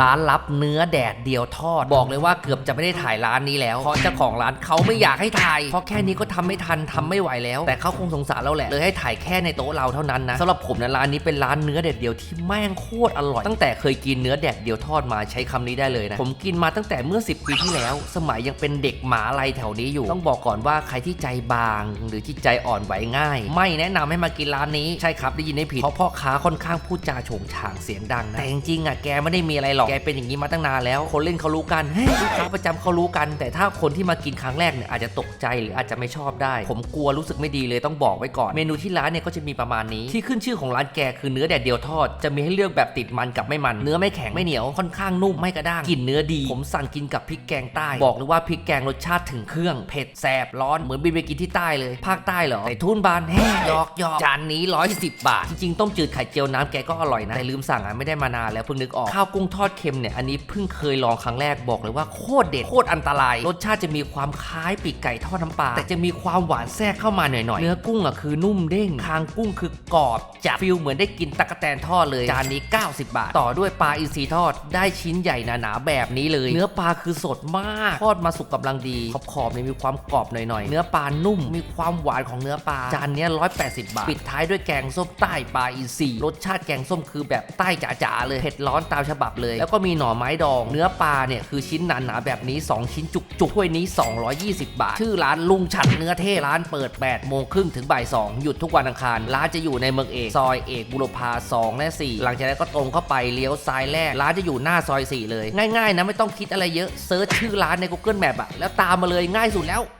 ร้านลับเนื้อแดดเดียวทอด บอกเลยว่าเกือบจะไม่ได้ถ่ายร้านนี้แล้ว เพราะเจ้าของร้านเขาไม่อยากให้ถ่าย เพราะแค่นี้ก็ทำไม่ทันทำไม่ไหวแล้ว แต่เขาคงสงสารเราแหละเลยให้ถ่ายแค่ในโต๊ะเราเท่านั้นนะสำหรับผมนะร้านนี้เป็นร้านเนื้อแดดเดียวที่แม่งโคตรอร่อย ตั้งแต่เคยกินเนื้อแดดเดียวทอดมาใช้คำนี้ได้เลยนะผมกินมาตั้งแต่เมื่อ 10 ปีที่แล้ว สมัยยังเป็นเด็กหมาอะไรแถวนี้อยู่ ต้องบอกก่อนว่าใครที่ใจบาง หรือที่ใจอ่อนไหวง่าย ไม่แนะนำให้มากินร้านนี้ใช่ครับได้ยินไม่ผิดเพราะพ่อค้าค่อนข้างพูดจาโฉงฉางเสียงดังนะแต่จริงๆอะแกไม่ได้มีอะไรหรอกแกเป็นอย่างนี้มาตั้งนานแล้ว คนเล่นเขารู้กันเฮ้ยลูกค้าประจำเขารู้กัน แต่ถ้าคนที่มากินครั้งแรกเนี่ยอาจจะตกใจหรืออาจจะไม่ชอบได้ ผมกลัวรู้สึกไม่ดีเลยต้องบอกไว้ก่อนเมนูที่ร้านเนี่ยก็จะมีประมาณนี้ที่ขึ้นชื่อของร้านแกคือเนื้อแดดเดียวทอดจะมีให้เลือกแบบติดมันกับไม่มัน เนื้อไม่แข็งไม่เหนียวค่อนข้างนุ่มไม่กระด้างกลิ่นเนื้อดี ผมสั่งกินกับพริกแกงใต้ บอกเลยว่าพริกแกงรสชาติถึงเครื่องเผ็ดแสบร้อนเหมือนบินไปกินที่ใต้เลย ภาคใต้เหรอใส่ทุนบานแห้หยอกหยอกจานนี้ 110 บาท จริงๆต้มจืดไข่เจียวน้ำแกก็อร่อยนะแต่ลืมสั่งอะไม่ได้มานานแล้วเพิ่งนึกออกข้าวกุ้งทอดเค็มเนี่ยอันนี้เพิ่งเคยลองครั้งแรกบอกเลยว่าโคตรเด็ดโคตรอันตราย รสชาติจะมีความคล้ายปีกไก่ทอดน้ำปลาแต่จะมีความหวานแทรกเข้ามาหน่อยๆ เนื้อกุ้งอะคือนุ่มเด้ง คางกุ้งคือกรอบจัดฟิลเหมือนได้กินตะกแตนทอดเลยจานนี้ 90 บาท ต่อด้วยปลาอินทรีทอดได้ชิ้นใหญ่หนาๆแบบนี้เลย เนื้อปลาคือสดมากทอดมาสุกกำลังดีขอบขอบๆเนี่ยมีความกรอบหน่อยๆ เนื้อปลานุ่มมีความหวานของเนื้อปลาจานนี้ย180 บาท ปิดท้ายด้วยแกงส้มใต้ปลาอินทรีรสชาติแกงส้มคือแบบใต้จ๋าๆเลยเผ็ดร้อนตามฉบับเลยแล้วก็มีหน่อไม้ดอง เนื้อปลาเนี่ยคือชิ้นหนาๆแบบนี้ 2 ชิ้นจุกๆถ้วยนี้ 220 บาท ชื่อร้านลุงฉัดเนื้อเทศร้านเปิด8โมงครึ่งถึงบ่าย2หยุดทุกวันอังคาร ร้านจะอยู่ในเมืองเอกซอยเอกบุรพา 2 และ 4 หลังจากนั้นก็ตรงเข้าไปเลี้ยวซ้ายแรกร้านจะอยู่หน้าซอย 4 เลย ง่ายๆนะไม่ต้องคิดอะไรเยอะเซิร์ชชื่อร้านใน Google Map อะแล้วตามมาเลยง่ายสุดแล้ว